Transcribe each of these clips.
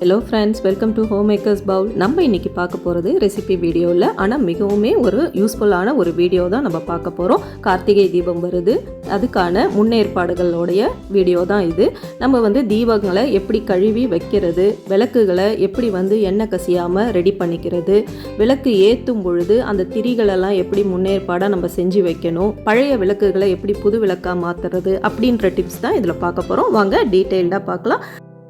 Hello friends welcome to home makers bowl நம்ம இன்றைக்கி பார்க்க போகிறது ரெசிபி வீடியோவில் ஆனால் மிகவுமே ஒரு யூஸ்ஃபுல்லான ஒரு வீடியோ தான் நம்ம பார்க்க போகிறோம் கார்த்திகை தீபம் வருது. அதுக்கான முன்னேற்பாடுகளோடைய வீடியோ தான் இது. நம்ம வந்து தீபங்களை எப்படி கழுவி வைக்கிறது விளக்குகளை எப்படி வந்து எண்ணெய் கசியாமல் ரெடி பண்ணிக்கிறது விளக்கு ஏற்றும் பொழுது அந்த திரிகளெல்லாம் எப்படி முன்னேற்பாடாக நம்ம செஞ்சு வைக்கணும் பழைய விளக்குகளை எப்படி புது விளக்காக மாற்றுறது அப்படின்ற டிப்ஸ் தான் இதில் பார்க்க போகிறோம் வாங்க டீட்டெயில்டாக பார்க்கலாம்.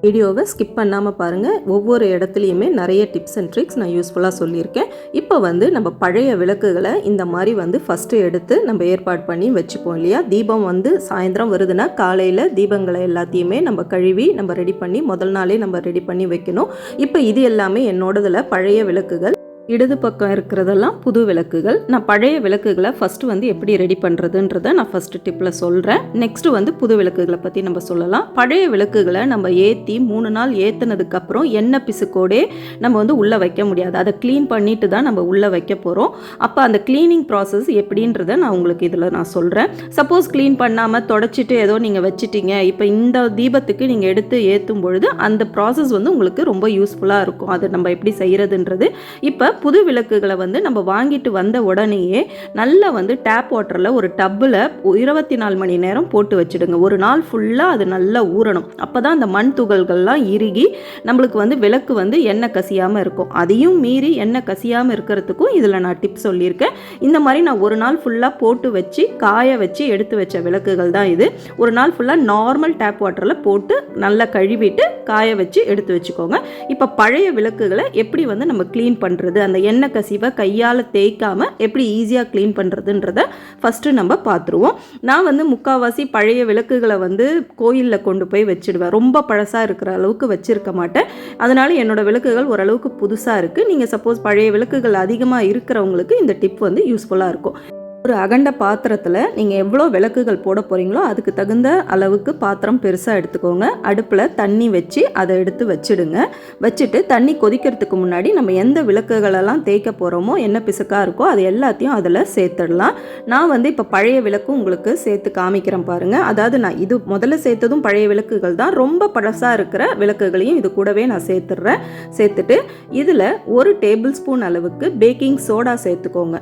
வீடியோவை ஸ்கிப் பண்ணாமல் பாருங்கள் ஒவ்வொரு இடத்துலையுமே நிறைய டிப்ஸ் அண்ட் ட்ரிக்ஸ் நான் யூஸ்ஃபுல்லாக சொல்லியிருக்கேன். இப்போ வந்து நம்ம பழைய விளக்குகளை இந்த மாதிரி வந்து ஃபஸ்ட்டு எடுத்து நம்ம ஏற்பாடு பண்ணி வச்சுப்போம் இல்லையா? தீபம் வந்து சாயந்தரம் வருதுன்னா காலையில் தீபங்களை எல்லாத்தையுமே நம்ம கழுவி நம்ம ரெடி பண்ணி முதல் நாளே நம்ம ரெடி பண்ணி வைக்கணும். இப்போ இது எல்லாமே என்னோடதில் பழைய விளக்குகள். இடது பக்கம் இருக்கிறதெல்லாம் புது விளக்குகள். நான் பழைய விளக்குகளை ஃபஸ்ட்டு வந்து எப்படி ரெடி பண்ணுறதுன்றதை நான் ஃபஸ்ட்டு டிப்பில் சொல்கிறேன் நெக்ஸ்ட்டு வந்து புது விளக்குகளை பற்றி நம்ம சொல்லலாம். பழைய விளக்குகளை நம்ம ஏற்றி மூணு நாள் ஏற்றுனதுக்கப்புறம் எண்ணெய் பிசுக்கோடே நம்ம வந்து உள்ளே வைக்க முடியாது. அதை க்ளீன் பண்ணிட்டு தான் நம்ம உள்ளே வைக்க போகிறோம் அப்போ அந்த க்ளீனிங் ப்ராசஸ் எப்படின்றத நான் உங்களுக்கு இதில் நான் சொல்கிறேன் சப்போஸ் க்ளீன் பண்ணாமல் தொடச்சிட்டு ஏதோ நீங்கள் வச்சுட்டீங்க. இப்போ இந்த தீபத்துக்கு நீங்கள் எடுத்து ஏற்றும் பொழுது அந்த ப்ராசஸ் வந்து உங்களுக்கு ரொம்ப யூஸ்ஃபுல்லாக இருக்கும். அதை நம்ம எப்படி செய்கிறதுன்றது இப்போ புது விளக்குகளை வந்து நம்ம வாங்கிட்டு வந்த உடனேயே நல்லா வந்து டேப் வாட்டரில் ஒரு டப்பில் இருபத்தி நாலு மணி நேரம் போட்டு வச்சுடுங்க. ஒரு நாள் ஃபுல்லாக அது நல்லா ஊறணும். அப்போ தான் அந்த மண் துகள்கள்லாம் இறுகி நம்மளுக்கு வந்து விளக்கு வந்து எண்ணெய் கசியாமல் இருக்கும். அதையும் மீறி எண்ணெய் கசியாமல் இருக்கிறதுக்கும் இதில் நான் டிப் சொல்லியிருக்கேன். இந்த மாதிரி நான் ஒரு நாள் ஃபுல்லாக போட்டு வச்சு காய வச்சு எடுத்து வச்ச விளக்குகள் தான் இது. ஒரு நாள் ஃபுல்லாக நார்மல் டேப் வாட்டரில் போட்டு நல்லா கழுவிட்டு காய வச்சு எடுத்து வச்சுக்கோங்க. இப்போ பழைய விளக்குகளை எப்படி வந்து நம்ம க்ளீன் பண்ணுறது அந்த எண்ணெய் கசிவை கையால் தேய்க்காமல் எப்படி ஈஸியாக க்ளீன் பண்ணுறதுன்றத ஃபஸ்ட்டு நம்ம பார்த்துருவோம் நான் வந்து முக்கால்வாசி பழைய விளக்குகளை வந்து கோயிலில் கொண்டு போய் வச்சுடுவேன். ரொம்ப பழசாக இருக்கிற அளவுக்கு வச்சுருக்க மாட்டேன். அதனால் என்னோட விளக்குகள் ஓரளவுக்கு புதுசாக இருக்குது நீங்கள் சப்போஸ் பழைய விளக்குகள் அதிகமாக இருக்கிறவங்களுக்கு இந்த டிப் வந்து யூஸ்ஃபுல்லாக இருக்கும். ஒரு அகண்ட பாத்திரத்தில் நீங்கள் எவ்வளோ விளக்குகள் போட போகிறீங்களோ அதுக்கு தகுந்த அளவுக்கு பாத்திரம் பெருசாக எடுத்துக்கோங்க. அடுப்பில் தண்ணி வச்சு அதை எடுத்து வச்சுடுங்க. வச்சுட்டு தண்ணி கொதிக்கிறதுக்கு முன்னாடி நம்ம எந்த விளக்குகளெல்லாம் தேய்க்க போகிறோமோ என்ன பிசுக்காக இருக்கோ அது எல்லாத்தையும் அதில் சேர்த்துடலாம். நான் வந்து இப்போ பழைய விளக்கும் உங்களுக்கு சேர்த்து காமிக்கிறேன் பாருங்கள் அதாவது நான் இது முதல்ல சேர்த்ததும் பழைய விளக்குகள் தான். ரொம்ப பழசாக இருக்கிற விளக்குகளையும் இது கூடவே நான் சேர்த்துடுறேன். சேர்த்துட்டு இதில் ஒரு டேபிள் ஸ்பூன் அளவுக்கு பேக்கிங் சோடா சேர்த்துக்கோங்க.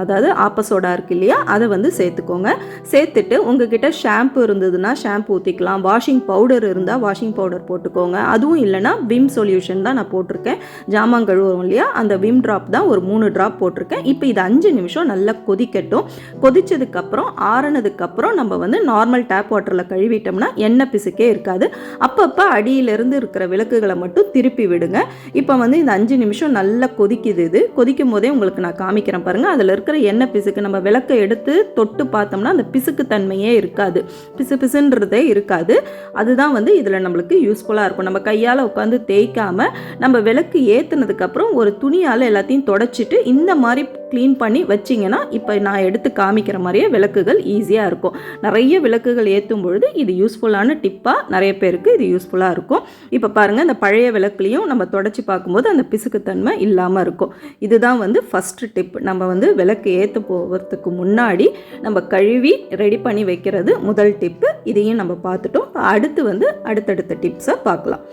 அதாவது ஆப்ப சோடா இருக்கு இல்லையா? அதை வந்து சேர்த்துக்கோங்க. சேர்த்துட்டு உங்ககிட்ட ஷாம்பு இருந்ததுன்னா ஷாம்பு ஊற்றிக்கலாம் வாஷிங் பவுடர் இருந்தால் வாஷிங் பவுடர் போட்டுக்கோங்க. அதுவும் இல்லைன்னா விம் சொல்யூஷன் தான் நான் போட்டிருக்கேன். ஜாமான் கழுவுறோம் இல்லையா? அந்த விம் ட்ராப் தான் ஒரு மூணு ட்ராப் போட்டிருக்கேன். இப்போ இது அஞ்சு நிமிஷம் நல்லா கொதிக்கட்டும். கொதிச்சதுக்கப்புறம் ஆறுனதுக்கப்புறம் நம்ம வந்து நார்மல் டேப் வாட்டரில் கழுவிட்டோம்னா எண்ணெய் பிசுக்கே இருக்காது. அப்பப்போ அடியிலிருந்து இருக்கிற விளக்குகளை மட்டும் திருப்பி விடுங்க. இப்போ வந்து இந்த அஞ்சு நிமிஷம் நல்லா கொதிக்குது இது. கொதிக்கும் போதே உங்களுக்கு நான் காமிக்கிறேன் பாருங்கள் அதில் இருக்கிற எண்ணெய் பிசுக்கு நம்ம விளக்கை எடுத்து தொட்டு பார்த்தோம்னா அந்த பிசுக்கு தன்மையே இருக்காது. பிசு பிசுன்றதே இருக்காது. அதுதான் வந்து இதில் நம்மளுக்கு யூஸ்ஃபுல்லாக இருக்கும். நம்ம கையால் உட்காந்து தேய்க்காமல் நம்ம விளக்கு ஏற்றுனதுக்கப்புறம் ஒரு துணியால் எல்லாத்தையும் தொடச்சிட்டு இந்த மாதிரி க்ளீன் பண்ணி வச்சிங்கன்னா இப்போ நான் எடுத்து காமிக்கிற மாதிரியே விளக்குகள் ஈஸியாக இருக்கும். நிறைய விளக்குகள் ஏற்றும் பொழுது இது யூஸ்ஃபுல்லான டிப்பாக நிறைய பேருக்கு இது யூஸ்ஃபுல்லாக இருக்கும். இப்போ பாருங்கள் இந்த பழைய விளக்குலையும் நம்ம தொடச்சி பார்க்கும்போது அந்த பிசுக்குத்தன்மை இல்லாமல் இருக்கும். இதுதான் வந்து ஃபஸ்ட்டு டிப் நம்ம வந்து விளக்கு ஏற்ற போகிறதுக்கு முன்னாடி நம்ம கழுவி ரெடி பண்ணி வைக்கிறது முதல் டிப்பு இதையும் நம்ம பார்த்துட்டோம். அடுத்து வந்து அடுத்தடுத்த டிப்ஸை பார்க்கலாம்.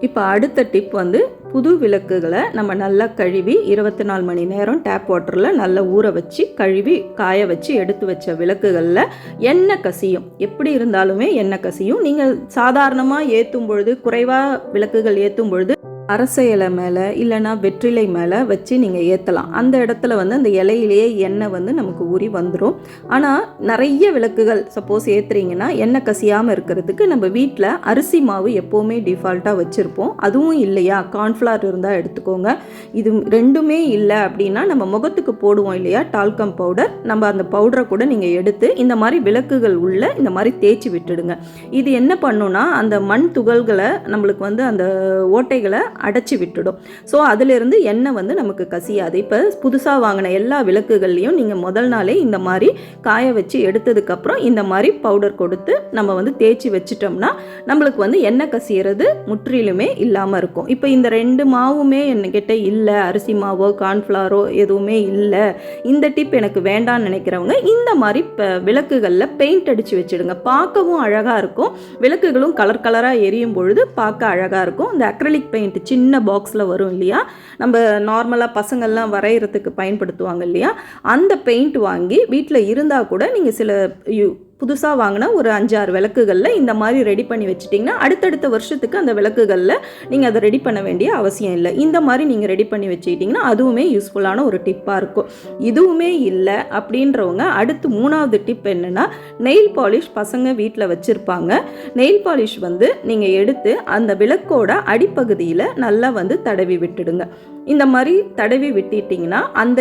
இப்போ அடுத்த டிப் வந்து புது விளக்குகளை நம்ம நல்லா கழுவி இருபத்தி நாலு மணி நேரம் டேப் வாட்டரில் நல்லா ஊற வச்சு கழுவி காய வச்சு எடுத்து வச்ச விளக்குகளில் எண்ணெய் கசியும். எப்படி இருந்தாலுமே எண்ணெய் கசியும். நீங்கள் சாதாரணமாக ஏற்றும் பொழுது குறைவாக விளக்குகள் ஏற்றும் பொழுது அரச இலை மேலே இல்லைனா வெற்றிலை மேலே வச்சு நீங்கள் ஏற்றலாம் அந்த இடத்துல வந்து அந்த இலையிலேயே எண்ணெய் வந்து நமக்கு ஊறி வந்துடும் ஆனால் நிறைய விளக்குகள் சப்போஸ் ஏற்றுறீங்கன்னா எண்ணெய் கசியாமல் இருக்கிறதுக்கு நம்ம வீட்டில் அரிசி மாவு எப்போவுமே டிஃபால்ட்டாக வச்சுருப்போம். அதுவும் இல்லையா? கார்ன்ஃப்ளார் இருந்தால் எடுத்துக்கோங்க. இது ரெண்டுமே இல்லை அப்படின்னா நம்ம முகத்துக்கு போடுவோம் இல்லையா? டால்கம் பவுடர் நம்ம அந்த பவுடரை கூட நீங்கள் எடுத்து இந்த மாதிரி விளக்குகள் உள்ள இந்த மாதிரி தேய்ச்சி விட்டுடுங்க. இது என்ன பண்ணுன்னா அந்த மண் துகள்களை நம்மளுக்கு வந்து அந்த ஓட்டைகளை அடைச்சி விட்டுடும். ஸோ அதிலிருந்து எண்ணெய் வந்து நமக்கு கசியாது. இப்போ புதுசாக வாங்கின எல்லா விளக்குகள்லையும் நீங்கள் முதல் நாளே இந்த மாதிரி காய வச்சு எடுத்ததுக்கப்புறம் இந்த மாதிரி பவுடர் கொடுத்து நம்ம வந்து தேய்ச்சி வச்சிட்டோம்னா நம்மளுக்கு வந்து எண்ணெய் கசியறது முற்றிலுமே இல்லாமல் இருக்கும். இப்போ இந்த ரெண்டு மாவுமே என்கிட்ட இல்லை. அரிசி மாவோ கார்ன்ஃப்ளாரோ எதுவுமே இல்லை. இந்த டிப் எனக்கு வேண்டாம்னு நினைக்கிறவங்க இந்த மாதிரி இப்போ விளக்குகளில் பெயிண்ட் அடித்து வச்சிடுங்க. பார்க்கவும் அழகாக இருக்கும். விளக்குகளும் கலர் கலராக எரியும் பொழுது பார்க்க அழகாக இருக்கும். இந்த அக்ரலிக் பெயிண்ட் சின்ன பாக்ஸில் வரும் இல்லையா? நம்ம நார்மலாக பசங்கள்லாம் வரைகிறதுக்கு பயன்படுத்துவாங்க இல்லையா? அந்த பெயிண்ட் வாங்கி வீட்டில் இருந்தால் கூட நீங்கள் சில யூ புதுசாக வாங்கின ஒரு அஞ்சாறு விளக்குகளில் இந்த மாதிரி ரெடி பண்ணி வச்சிட்டிங்கன்னா அடுத்தடுத்த வருஷத்துக்கு அந்த விளக்குகளில் நீங்கள் அதை ரெடி பண்ண வேண்டிய அவசியம் இல்லை. இந்த மாதிரி நீங்கள் ரெடி பண்ணி வச்சுக்கிட்டிங்கன்னா அதுவுமே யூஸ்ஃபுல்லான ஒரு டிப்பாக இருக்கும். இதுவுமே இல்லை அப்படின்றவங்க அடுத்து மூணாவது டிப் என்னென்னா நெயில் பாலிஷ் பசங்க வீட்டில் வச்சுருப்பாங்க. நெயில் பாலிஷ் வந்து நீங்கள் எடுத்து அந்த விளக்கோட அடிப்பகுதியில் நல்லா வந்து தடவி விட்டுடுங்க. இந்த மாதிரி தடவி விட்டுட்டிங்கன்னா அந்த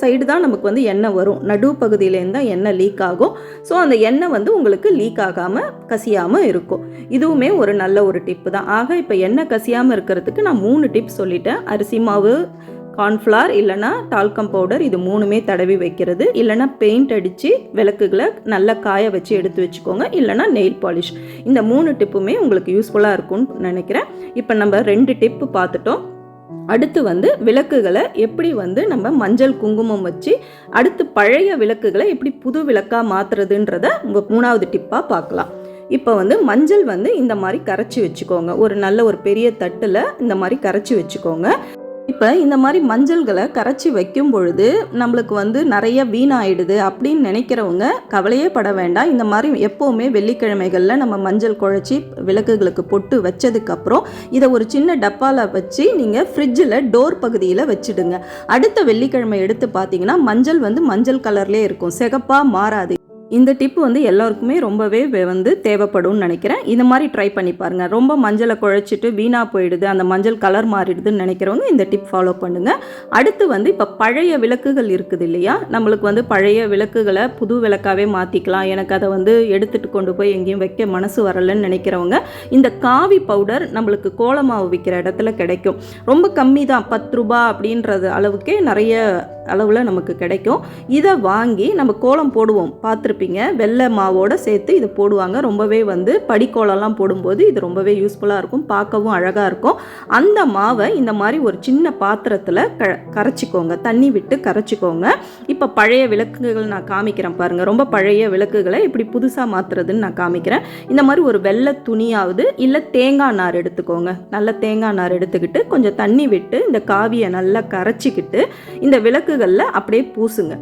சைடு தான் நமக்கு வந்து எண்ணெய் வரும். நடு பகுதியிலேருந்து தான் எண்ணெய் லீக் ஆகும். ஸோ அந்த எண்ணெய் வந்து உங்களுக்கு லீக் ஆகாமல் கசியாமல் இருக்கும். இதுவுமே ஒரு நல்ல ஒரு டிப்பு தான். ஆக இப்போ எண்ணெய் கசியாமல் இருக்கிறதுக்கு நான் மூணு டிப் சொல்லிட்டேன். அரிசி மாவு கார்ன்ஃப்ளார் இல்லைனா டால்கம் பவுடர் இது மூணுமே தடவி வைக்கிறது. இல்லைனா பெயிண்ட் அடித்து விளக்குகளை நல்லா காய வச்சு எடுத்து வச்சுக்கோங்க. இல்லைனா நெயில் பாலிஷ் இந்த மூணு டிப்புமே உங்களுக்கு யூஸ்ஃபுல்லாக இருக்கும்னு நினைக்கிறேன். இப்போ நம்ம ரெண்டு டிப்பு பார்த்துட்டோம். அடுத்து வந்து விளக்குகளை எப்படி வந்து நம்ம மஞ்சள் குங்குமம் வச்சு அடுத்து பழைய விளக்குகளை எப்படி புது விளக்காக மாற்றுறதுன்றத உங்கள் மூணாவது டிப்பாக பார்க்கலாம். இப்போ வந்து மஞ்சள் வந்து இந்த மாதிரி கரைச்சி வச்சுக்கோங்க. ஒரு நல்ல ஒரு பெரிய தட்டில் இந்த மாதிரி கரைச்சி வச்சுக்கோங்க. இப்போ இந்த மாதிரி மஞ்சள்களை கரைச்சி வைக்கும் பொழுது நம்மளுக்கு வந்து நிறைய வீணாயிடுது அப்படின்னு நினைக்கிறவங்க கவலையே பட வேண்டாம். இந்த மாதிரி எப்போவுமே வெள்ளிக்கிழமைகளில் நம்ம மஞ்சள் குழச்சி விளக்குகளுக்கு பொட்டு வச்சதுக்கப்புறம் இதை ஒரு சின்ன டப்பாவில் வச்சு நீங்கள் ஃப்ரிட்ஜில் டோர் பகுதியில் வச்சுடுங்க. அடுத்த வெள்ளிக்கிழமை எடுத்து பார்த்தீங்கன்னா மஞ்சள் வந்து மஞ்சள் கலர்லேயே இருக்கும். சிகப்பாக மாறாது. இந்த டிப் வந்து எல்லாருக்குமே ரொம்பவே வே- வந்து தேவைப்படும்னு நினைக்கிறேன். இந்த மாதிரி ட்ரை பண்ணி பாருங்கள் ரொம்ப மஞ்சளை குழைச்சிட்டு வீணாக போயிடுது அந்த மஞ்சள் கலர் மாறிடுதுன்னு நினைக்கிறவங்க இந்த டிப் ஃபாலோ பண்ணுங்கள் அடுத்து வந்து இப்போ பழைய விளக்குகள் இருக்குது இல்லையா? நம்மளுக்கு வந்து பழைய விளக்குகளை புது விளக்காவே மாற்றிக்கலாம் எனக்கு அதை வந்து எடுத்துகிட்டு கொண்டு போய் எங்கேயும் வைக்க மனசு வரலன்னு நினைக்கிறவங்க இந்த காவி பவுடர் நம்மளுக்கு கோலமாவு விற்கிற இடத்துல கிடைக்கும். ரொம்ப கம்மி தான் பத்து ரூபா அப்படின்றது அளவுக்கே நிறைய அளவில் நமக்கு கிடைக்கும். இதை வாங்கி நம்ம கோலம் போடுவோம். பார்த்துருப்பீங்க. வெள்ளை மாவோட சேர்த்து இதை போடுவாங்க. ரொம்பவே வந்து படிக்கோலம்லாம் போடும்போது இது ரொம்பவே யூஸ்ஃபுல்லாக இருக்கும். பார்க்கவும் அழகாக இருக்கும். அந்த மாவை இந்த மாதிரி ஒரு சின்ன பாத்திரத்தில் க கரைச்சிக்கோங்க. தண்ணி விட்டு கரைச்சிக்கோங்க. இப்போ பழைய விளக்குகள் நான் காமிக்கிறேன் பாருங்கள் ரொம்ப பழைய விளக்குகளை இப்படி புதுசாக மாற்றுறதுன்னு நான் காமிக்கிறேன். இந்த மாதிரி ஒரு வெள்ளை துணியாவது இல்லை தேங்காய் நார் எடுத்துக்கோங்க. நல்ல தேங்காய் நார் எடுத்துக்கிட்டு கொஞ்சம் தண்ணி விட்டு இந்த காவியை நல்லா கரைச்சிக்கிட்டு இந்த விளக்கு விளக்குகளில் அப்படியே பூசுங்க.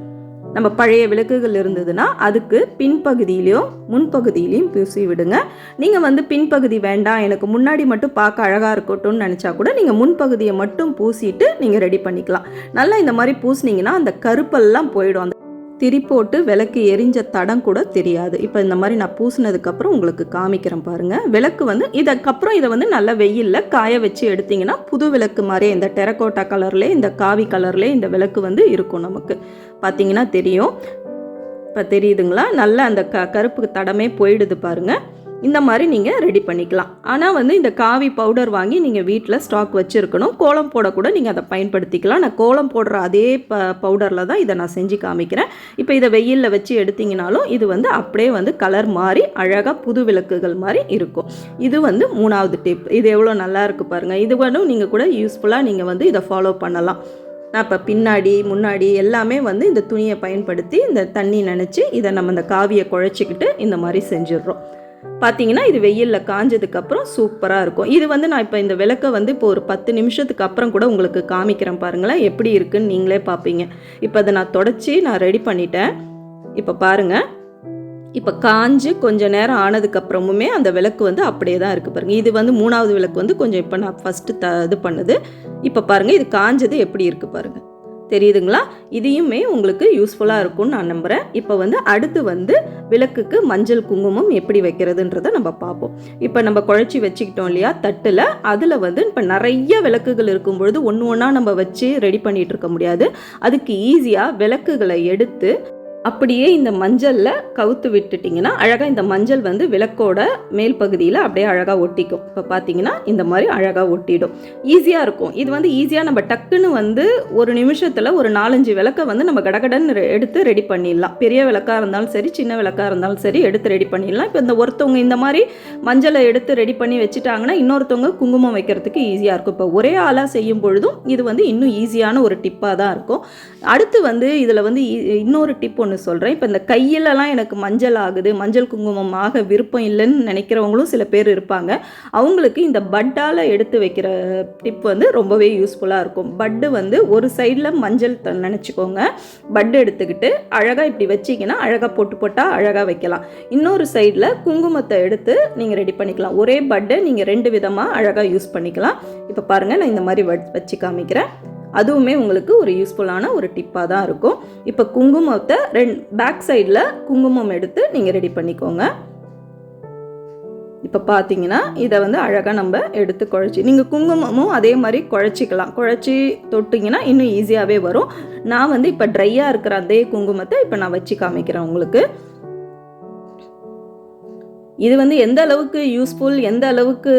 நம்ம பழைய விளக்குகள் இருந்ததுன்னா அதுக்கு பின்பகுதியிலையும் முன்பகுதியிலையும் பூசி விடுங்க. நீங்கள் வந்து பின்பகுதி வேண்டாம் எனக்கு முன்னாடி மட்டும் பார்க்க அழகாக இருக்கட்டும்னு நினச்சா கூட நீங்கள் முன்பகுதியை மட்டும் பூசிட்டு நீங்கள் ரெடி பண்ணிக்கலாம். நல்லா இந்த மாதிரி பூசுனீங்கன்னா அந்த கருப்பெல்லாம் போயிடும். அந்த திரி போட்டு விளக்கு எரிஞ்ச தடம் கூட தெரியாது. இப்போ இந்த மாதிரி நான் பூசினதுக்கப்புறம் உங்களுக்கு காமிக்கிறேன் பாருங்கள் விளக்கு வந்து இதுக்கப்புறம் இதை வந்து நல்லா வெயிலில் காய வச்சு எடுத்திங்கன்னா புது விளக்கு மாதிரியே இந்த டெரக்கோட்டா கலர்லேயே இந்த காவி கலர்லேயே இந்த விளக்கு வந்து இருக்கும் நமக்கு. பார்த்தீங்கன்னா தெரியும். இப்போ தெரியுதுங்களா? நல்லா அந்த க கருப்பு தடமே போயிடுது பாருங்கள் இந்த மாதிரி நீங்கள் ரெடி பண்ணிக்கலாம். ஆனால் வந்து இந்த காவி பவுடர் வாங்கி நீங்கள் வீட்டில் ஸ்டாக் வச்சுருக்கணும். கோலம் போடக்கூட நீங்கள் அதை பயன்படுத்திக்கலாம். நான் கோலம் போடுற அதே ப பவுடரில் தான் இதை நான் செஞ்சு காமிக்கிறேன். இப்போ இதை வெயிலில் வச்சு எடுத்திங்கனாலும் இது வந்து அப்படியே வந்து கலர் மாறி அழகாக புது விளக்குகள் மாதிரி இருக்கும். இது வந்து மூணாவது டிப் இது எவ்வளோ நல்லா இருக்குது பாருங்கள் இது வேணும் நீங்கள் கூட யூஸ்ஃபுல்லாக நீங்கள் வந்து இதை ஃபாலோ பண்ணலாம். நான் இப்போ பின்னாடி முன்னாடி எல்லாமே வந்து இந்த துணியை பயன்படுத்தி இந்த தண்ணி நினச்சி இதை நம்ம இந்த காவியை குழைச்சிக்கிட்டு இந்த மாதிரி செஞ்சிடுறோம். பார்த்தீங்கன்னா இது வெயிலில் காஞ்சதுக்கப்புறம் சூப்பராக இருக்கும். இது வந்து நான் இப்போ இந்த விளக்கை வந்து இப்போ ஒரு பத்து நிமிஷத்துக்கு அப்புறம் கூட உங்களுக்கு காமிக்கிறேன் பாருங்களேன். எப்படி இருக்குன்னு நீங்களே பார்ப்பீங்க இப்போ அதை நான் தொடச்சி நான் ரெடி பண்ணிட்டேன். இப்போ பாருங்கள் இப்போ காஞ்சு கொஞ்ச நேரம் ஆனதுக்கப்புறமுமே அந்த விளக்கு வந்து அப்படியே தான் இருக்குது பாருங்கள் இது வந்து மூணாவது விளக்கு வந்து கொஞ்சம் இப்போ நான் ஃபஸ்ட்டு த இது பண்ணுது. இப்போ பாருங்கள் இது காஞ்சது எப்படி இருக்குது பாருங்கள் தெரியுதுங்களா? இதையுமே உங்களுக்கு யூஸ்ஃபுல்லாக இருக்கும்னு நான் நம்புகிறேன் இப்போ வந்து அடுத்து வந்து விளக்குக்கு மஞ்சள் குங்குமம் எப்படி வைக்கிறதுன்றதை நம்ம பார்ப்போம். இப்போ நம்ம குழச்சி வச்சுக்கிட்டோம் இல்லையா தட்டில்? அதில் வந்து இப்போ நிறைய விளக்குகள் இருக்கும் பொழுது ஒன்று ஒன்றா நம்ம வச்சு ரெடி பண்ணிகிட்டு இருக்க முடியாது. அதுக்கு ஈஸியாக விளக்குகளை எடுத்து அப்படியே இந்த மஞ்சளில் கவுத்து விட்டுட்டிங்கன்னா அழகாக இந்த மஞ்சள் வந்து விளக்கோட மேல் பகுதியில் அப்படியே அழகாக ஒட்டிக்கும். இப்போ பார்த்தீங்கன்னா இந்த மாதிரி அழகாக ஒட்டிடும். ஈஸியாக இருக்கும். இது வந்து ஈஸியாக நம்ம டக்குன்னு வந்து ஒரு நிமிஷத்தில் ஒரு நாலஞ்சு விளக்கை வந்து நம்ம கடகடன்னு எடுத்து ரெடி பண்ணிடலாம். பெரிய விளக்காக இருந்தாலும் சரி சின்ன விளக்காக இருந்தாலும் சரி எடுத்து ரெடி பண்ணிடலாம். இப்போ இந்த ஒருத்தவங்க இந்த மாதிரி மஞ்சளை எடுத்து ரெடி பண்ணி வச்சுட்டாங்கன்னா இன்னொருத்தவங்க குங்குமம் வைக்கிறதுக்கு ஈஸியாக இருக்கும். இப்போ ஒரே ஆளாக செய்யும் பொழுதும் இது வந்து இன்னும் ஈஸியான ஒரு டிப்பாக தான் இருக்கும். அடுத்து வந்து இதில் வந்து இ- இன்னொரு டிப் ஒன்று சொல்கிறேன் இப்போ இந்த கையிலலாம் எனக்கு மஞ்சள் ஆகுது மஞ்சள் குங்குமம் ஆக விருப்பம் இல்லைன்னு நினைக்கிறவங்களும் சில பேர் இருப்பாங்க. அவங்களுக்கு இந்த பட்டால் எடுத்து வைக்கிற டிப் வந்து ரொம்பவே யூஸ்ஃபுல்லாக இருக்கும். பட்டு வந்து ஒரு சைடில் மஞ்சள் த- நினச்சிக்கோங்க. பட்டு எடுத்துக்கிட்டு அழகாக இப்படி வச்சிங்கன்னா அழகாக போட்டு போட்டால் அழகாக வைக்கலாம். இன்னொரு சைடில் குங்குமத்தை எடுத்து நீங்கள் ரெடி பண்ணிக்கலாம். ஒரே பட்டை நீங்கள் ரெண்டு விதமாக அழகாக யூஸ் பண்ணிக்கலாம். இப்போ பாருங்கள் நான் இந்த மாதிரி வச்சு காமிக்கிறேன். அதுவுமே உங்களுக்கு ஒரு யூஸ்ஃபுல்லான ஒரு டிப்பாக தான் இருக்கும். இப்போ குங்குமத்தை ரெண் பேக் சைடில் குங்குமம் எடுத்து நீங்கள் ரெடி பண்ணிக்கோங்க. இப்போ பார்த்தீங்கன்னா இதை வந்து அழகாக நம்ம எடுத்து குழச்சி நீங்கள் குங்குமமும் அதே மாதிரி குழச்சிக்கலாம். குழச்சி தொட்டிங்கன்னா இன்னும் ஈஸியாகவே வரும். நான் வந்து இப்போ ட்ரையாக இருக்கிற அதே குங்குமத்தை இப்போ நான் வச்சு காமிக்கிறேன் உங்களுக்கு. இது வந்து எந்த அளவுக்கு யூஸ்ஃபுல் எந்த அளவுக்கு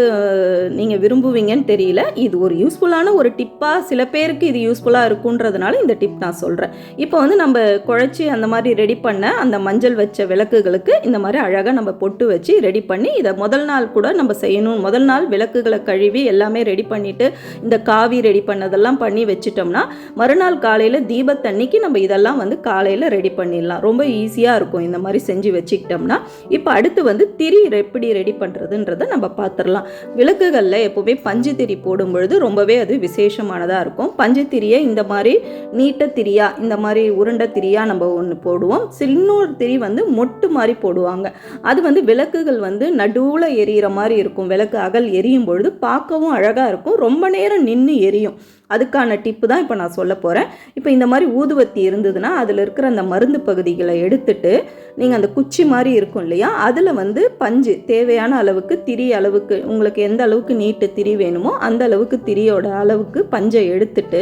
நீங்கள் விரும்புவீங்கன்னு தெரியல. இது ஒரு யூஸ்ஃபுல்லான ஒரு டிப்பாக சில பேருக்கு இது யூஸ்ஃபுல்லாக இருக்குன்றதுனால இந்த டிப் நான் சொல்கிறேன் இப்போ வந்து நம்ம குழச்சி அந்த மாதிரி ரெடி பண்ண அந்த மஞ்சள் வச்ச விளக்குகளுக்கு இந்த மாதிரி அழகாக நம்ம பொட்டு வச்சு ரெடி பண்ணி இதை முதல் நாள் கூட நம்ம செய்யணும். முதல் நாள் விளக்குகளை கழுவி எல்லாமே ரெடி பண்ணிவிட்டு இந்த காவி ரெடி பண்ணதெல்லாம் பண்ணி வச்சிட்டோம்னா மறுநாள் காலையில் தீபத்தன்னைக்கு நம்ம இதெல்லாம் வந்து காலையில் ரெடி பண்ணிடலாம். ரொம்ப ஈஸியாக இருக்கும் இந்த மாதிரி செஞ்சு வச்சுக்கிட்டோம்னா. இப்போ அடுத்து வந்து தீ திரி எப்படி ரெடி பண்ணுறதுன்றதை நம்ம பார்த்துடலாம் விளக்குகளில் எப்போவுமே பஞ்சு திரி போடும் பொழுது ரொம்பவே அது விசேஷமானதாக இருக்கும். பஞ்சு திரியை இந்த மாதிரி நீட்ட திரியா இந்த மாதிரி உருண்டை திரியா நம்ம ஒன்று போடுவோம். இன்னொரு திரி வந்து மொட்டு மாதிரி போடுவாங்க. அது வந்து விளக்குகள் வந்து நடுவில் எரியிற மாதிரி இருக்கும். விளக்கு அகல் எரியும் பொழுது பார்க்கவும் அழகாக இருக்கும். ரொம்ப நேரம் நின்று எரியும். அதுக்கான டிப்பு தான் இப்போ நான் சொல்ல போகிறேன் இப்போ இந்த மாதிரி ஊதுவத்தி இருந்ததுன்னா அதில் இருக்கிற அந்த மருந்து பகுதிகளை எடுத்துட்டு நீங்கள் அந்த குச்சி மாதிரி இருக்கும் இல்லையா? அதில் வந்து பஞ்சு தேவையான அளவுக்கு திரி அளவுக்கு உங்களுக்கு எந்த அளவுக்கு நீட்டு திரி வேணுமோ அந்த அளவுக்கு திரியோட அளவுக்கு பஞ்சை எடுத்துட்டு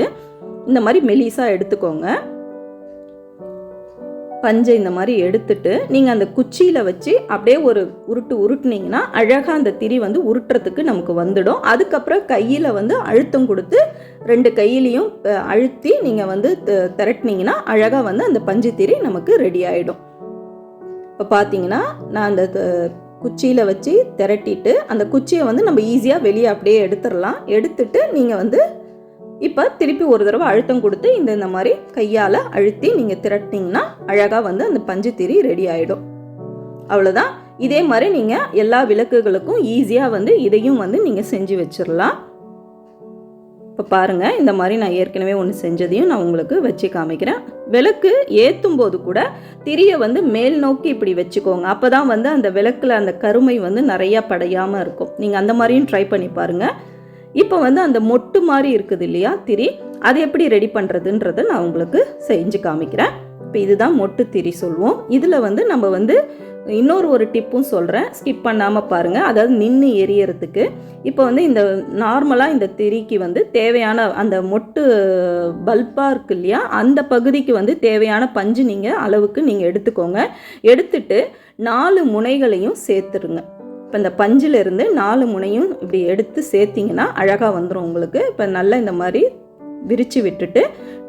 இந்த மாதிரி மெலிசாக எடுத்துக்கோங்க. பஞ்சை இந்த மாதிரி எடுத்துட்டு நீங்கள் அந்த குச்சியில் வச்சு அப்படியே ஒரு உருட்டு உருட்டுனீங்கன்னா அழகாக அந்த திரி வந்து உருட்டுறதுக்கு நமக்கு வந்துடும். அதுக்கப்புறம் கையில் வந்து அழுத்தம் கொடுத்து ரெண்டு கையிலையும் அழுத்தி நீங்கள் வந்து த- அழகாக வந்து அந்த பஞ்சு திரி நமக்கு ரெடி ஆகிடும் இப்போ பார்த்தீங்கன்னா நான் அந்த குச்சியில் வச்சு திரட்டிட்டு அந்த குச்சியை வந்து நம்ம ஈஸியாக வெளியே அப்படியே எடுத்துடலாம். எடுத்துட்டு நீங்கள் வந்து இப்போ திருப்பி ஒரு தடவை அழுத்தம் கொடுத்து இந்த இந்த மாதிரி கையால் அழுத்தி நீங்கள் திரட்டினீங்கன்னா அழகாக வந்து அந்த பஞ்சு திரி ரெடி ஆகிடும் அவ்வளோதான் இதே மாதிரி நீங்கள் எல்லா விளக்குகளுக்கும் ஈஸியாக வந்து இதையும் வந்து நீங்கள் செஞ்சு வச்சிடலாம். இப்போ பாருங்கள் இந்த மாதிரி நான் ஏற்கனவே ஒன்று செஞ்சதையும் நான் உங்களுக்கு வச்சு காமிக்கிறேன். விளக்கு ஏற்றும் போது கூட திரியை வந்து மேல் நோக்கி இப்படி வச்சுக்கோங்க. அப்போ தான் வந்து அந்த விளக்கில் அந்த கருமை வந்து நிறையா படையாமல் இருக்கும். நீங்கள் அந்த மாதிரியும் ட்ரை பண்ணி பாருங்கள் இப்போ வந்து அந்த மொட்டு மாதிரி இருக்குது இல்லையா திரி அது எப்படி ரெடி பண்ணுறதுன்றதை நான் உங்களுக்கு செஞ்சு காமிக்கிறேன். இப்போ இதுதான் மொட்டு திரி சொல்லுவோம் இதில் வந்து நம்ம வந்து இன்னொரு ஒரு டிப்பும் சொல்கிறேன் ஸ்கிப் பண்ணாமல் பாருங்கள் அதாவது நின்று எரியறதுக்கு. இப்போ வந்து இந்த நார்மலாக இந்த திரிக்கு வந்து தேவையான அந்த மொட்டு பல்பாக இருக்கு இல்லையா? அந்த பகுதிக்கு வந்து தேவையான பஞ்சு நீங்கள் அளவுக்கு நீங்கள் எடுத்துக்கோங்க. எடுத்துட்டு நாலு முனைகளையும் சேர்த்துருங்க. இப்போ இந்த பஞ்சிலிருந்து நாலு முனையும் இப்படி எடுத்து சேர்த்திங்கன்னா அழகாக வந்துடும் உங்களுக்கு. இப்போ நல்லா இந்த மாதிரி விரித்து விட்டுட்டு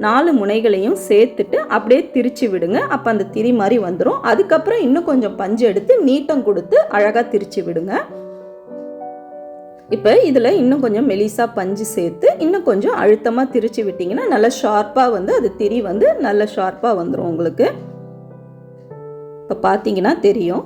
நாலு முனைகளையும் சேர்த்துட்டு அப்படியே திரிச்சு விடுங்க. அப்போ அந்த திரி மாதிரி வந்துடும் அதுக்கப்புறம் இன்னும் கொஞ்சம் பஞ்சு எடுத்து நீட்டம் கொடுத்து அழகாக திரிச்சு விடுங்க. இப்போ இதில் இன்னும் கொஞ்சம் மெலிசாக பஞ்சு சேர்த்து இன்னும் கொஞ்சம் அழுத்தமாக திரிச்சு விட்டிங்கன்னா நல்லா ஷார்ப்பாக வந்து அது திரி வந்து நல்ல ஷார்ப்பாக வந்துடும் உங்களுக்கு. இப்போ பார்த்தீங்கன்னா தெரியும்.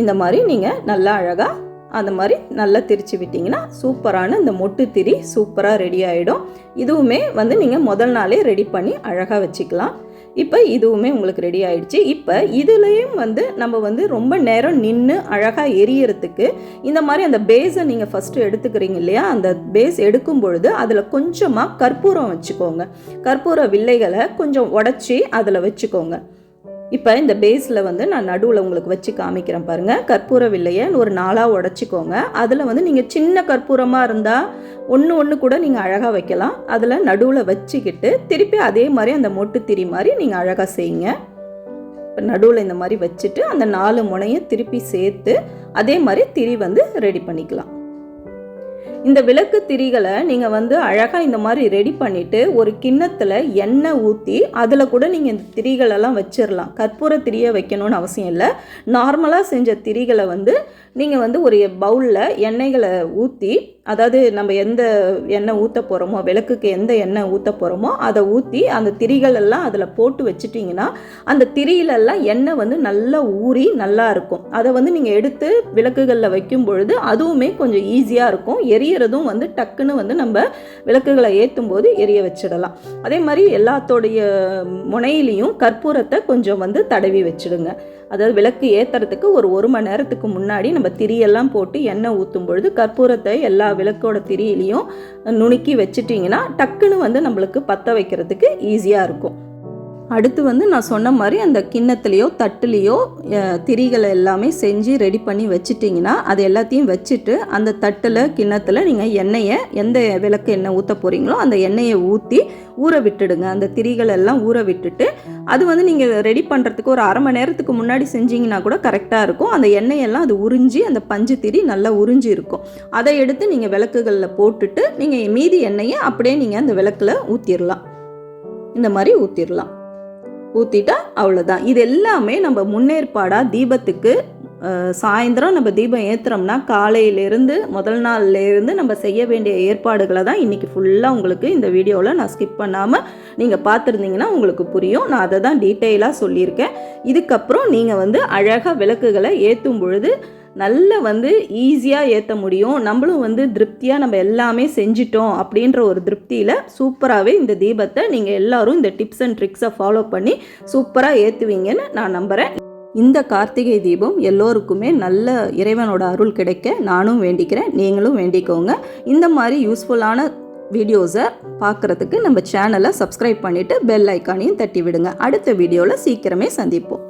இந்த மாதிரி நீங்கள் நல்லா அழகாக அந்த மாதிரி நல்லா திரிச்சு விட்டிங்கன்னா சூப்பரான இந்த மொட்டு திரி சூப்பராக ரெடி ஆகிடும் இதுவுமே வந்து நீங்கள் முதல் நாளே ரெடி பண்ணி அழகாக வச்சுக்கலாம். இப்போ இதுவுமே உங்களுக்கு ரெடி ஆயிடுச்சு. இப்போ இதுலேயும் வந்து நம்ம வந்து ரொம்ப நேரம் நின்று அழகாக எரியறதுக்கு இந்த மாதிரி அந்த பேஸை நீங்கள் ஃபஸ்ட்டு எடுத்துக்கிறீங்க இல்லையா? அந்த பேஸ் எடுக்கும் பொழுது அதில் கொஞ்சமாக கற்பூரம் வச்சுக்கோங்க. கற்பூர வில்லைகளை கொஞ்சம் உடச்சி அதில் வச்சுக்கோங்க. இப்போ இந்த பேஸில் வந்து நான் நடுவில் உங்களுக்கு வச்சு காமிக்கிறேன் பாருங்கள் கற்பூர வில்லையை ஒரு நாளாக உடச்சிக்கோங்க. அதில் வந்து நீங்கள் சின்ன கற்பூரமாக இருந்தால் ஒன்று ஒன்று கூட நீங்கள் அழகாக வைக்கலாம். அதில் நடுவில் வச்சுக்கிட்டு திருப்பி அதே மாதிரி அந்த மொட்டு திரி மாதிரி நீங்கள் அழகாக செய்யுங்க. இப்போ நடுவில் இந்த மாதிரி வச்சுட்டு அந்த நாலு முனையும் திருப்பி சேர்த்து அதே மாதிரி திரி வந்து ரெடி பண்ணிக்கலாம். இந்த விளக்கு திரிகளை நீங்கள் வந்து அழகாக இந்த மாதிரி ரெடி பண்ணிவிட்டு ஒரு கிண்ணத்தில் எண்ணெய் ஊற்றி அதில் கூட நீங்கள் இந்த திரிகளெல்லாம் வச்சிடலாம் கற்பூர திரியை வைக்கணும்னு அவசியம் இல்லை. நார்மலாக செஞ்ச திரிகளை வந்து நீங்கள் வந்து ஒரு பவுலில் எண்ணெய்களை ஊற்றி அதாவது நம்ம எந்த எண்ணெய் ஊற்ற போகிறோமோ விளக்குக்கு எந்த எண்ணெய் ஊற்ற போகிறோமோ அதை ஊற்றி அந்த திரிகள் எல்லாம் அதில் போட்டு வச்சுட்டிங்கன்னா அந்த திரியிலெல்லாம் எண்ணெய் வந்து நல்லா ஊறி நல்லா இருக்கும். அதை வந்து நீங்கள் எடுத்து விளக்குகளில் வைக்கும் பொழுது அதுவுமே கொஞ்சம் ஈஸியாக இருக்கும். எரியறதும் வந்து டக்குன்னு வந்து நம்ம விளக்குகளை ஏற்றும் போது எரிய வச்சிடலாம். அதே மாதிரி எல்லாத்தோடைய முனையிலையும் கற்பூரத்தை கொஞ்சம் வந்து தடவி வச்சுடுங்க. அதாவது விளக்கு ஏற்றுறதுக்கு ஒரு ஒரு மணி நேரத்துக்கு முன்னாடி நம்ம திரியெல்லாம் போட்டு எண்ணெய் ஊற்றும் பொழுது கற்பூரத்தை எல்லா விளக்கோட திரியிலையும் நுணுக்கி வச்சுட்டிங்கன்னா டக்குன்னு வந்து நம்மளுக்கு பற்ற வைக்கிறதுக்கு ஈஸியாக இருக்கும். அடுத்து வந்து நான் சொன்ன மாதிரி அந்த கிண்ணத்துலேயோ தட்டுலேயோ திரிகளை எல்லாமே செஞ்சு ரெடி பண்ணி வச்சிட்டிங்கன்னா அது எல்லாத்தையும் வச்சுட்டு அந்த தட்டில் கிண்ணத்தில் நீங்கள் எண்ணெயை எந்த விளக்கு எண்ணெய் ஊற்ற போகிறீங்களோ அந்த எண்ணெயை ஊற்றி ஊற விட்டுடுங்க. அந்த திரிகள் எல்லாம் ஊற விட்டுட்டு அது வந்து நீங்கள் ரெடி பண்ணுறதுக்கு ஒரு அரை மணி நேரத்துக்கு முன்னாடி செஞ்சீங்கன்னா கூட கரெக்டாக இருக்கும். அந்த எண்ணெயெல்லாம் அது உறிஞ்சி அந்த பஞ்சு திரி நல்லா உறிஞ்சி இருக்கும். அதை எடுத்து நீங்கள் விளக்குகளில் போட்டுட்டு நீங்கள் மீதி எண்ணெயை அப்படியே நீங்கள் அந்த விளக்கில் ஊற்றிடலாம் இந்த மாதிரி ஊற்றிடலாம் ஊற்றிட்டா அவ்வளோதான் இது எல்லாமே நம்ம முன்னேற்பாடாக தீபத்துக்கு சாயந்தரம் நம்ம தீபம் ஏற்றுறோம்னா காலையிலேருந்து முதல் நாள்லேருந்து நம்ம செய்ய வேண்டிய ஏற்பாடுகளை தான் இன்றைக்கி ஃபுல்லாக உங்களுக்கு இந்த வீடியோவில் நான் ஸ்கிப் பண்ணாமல் நீங்கள் பார்த்துருந்தீங்கன்னா உங்களுக்கு புரியும். நான் அதை தான் டீட்டெயிலாக சொல்லியிருக்கேன். இதுக்கப்புறம் நீங்கள் வந்து அழகாக விளக்குகளை ஏற்றும் பொழுது நல்ல வந்து ஈஸியாக ஏற்ற முடியும். நம்மளும் வந்து திருப்தியாக நம்ம எல்லாமே செஞ்சிட்டோம் அப்படின்ற ஒரு திருப்தியில் சூப்பராகவே இந்த தீபத்தை நீங்கள் எல்லாரும் இந்த டிப்ஸ் அண்ட் ட்ரிக்ஸை ஃபாலோ பண்ணி சூப்பராக ஏற்றுவீங்கன்னு நான் நம்புகிறேன் இந்த கார்த்திகை தீபம் எல்லோருக்குமே நல்ல இறைவனோட அருள் கிடைக்க நானும் வேண்டிக்கிறேன். நீங்களும் வேண்டிக்கோங்க. இந்த மாதிரி யூஸ்ஃபுல்லான வீடியோஸை பார்க்குறதுக்கு நம்ம சேனலை சப்ஸ்கிரைப் பண்ணிவிட்டு பெல் ஐக்கானையும் தட்டி விடுங்க அடுத்த வீடியோவில் சீக்கிரமே சந்திப்போம்.